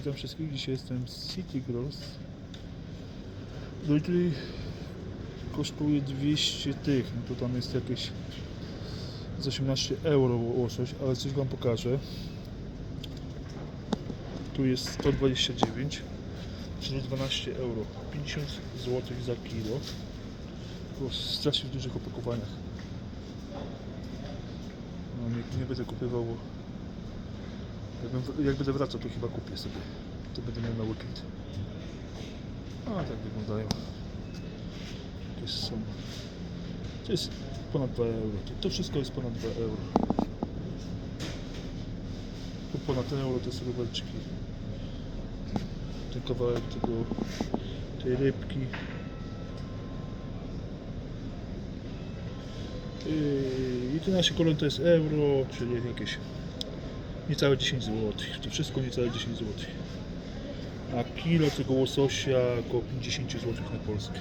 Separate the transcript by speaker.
Speaker 1: Witam wszystkich, dzisiaj jestem z City Gross. No i tutaj kosztuje 200 tych, no to tam jest jakieś z 18 euro łosoś, ale coś Wam pokażę. Tu jest 129, czyli 12 euro, 50 zł za kilo. W strasznie dużych opakowaniach. No, nie, nie będę kupywał, bo Jakbym, jak będę wracał, to chyba kupię sobie. To będę miał na weekend. A tak wyglądają. To są. To jest ponad 2 euro. To, wszystko jest ponad 2 euro. Tu ponad euro to są rubelczki. Ten kawałek tego, tej rybki. Yy, I tu nasze kolon to jest euro, czyli jakieś niecałe 10 zł. To wszystko niecałe 10 zł. A kilo tego łososia około 50 zł na Polskę.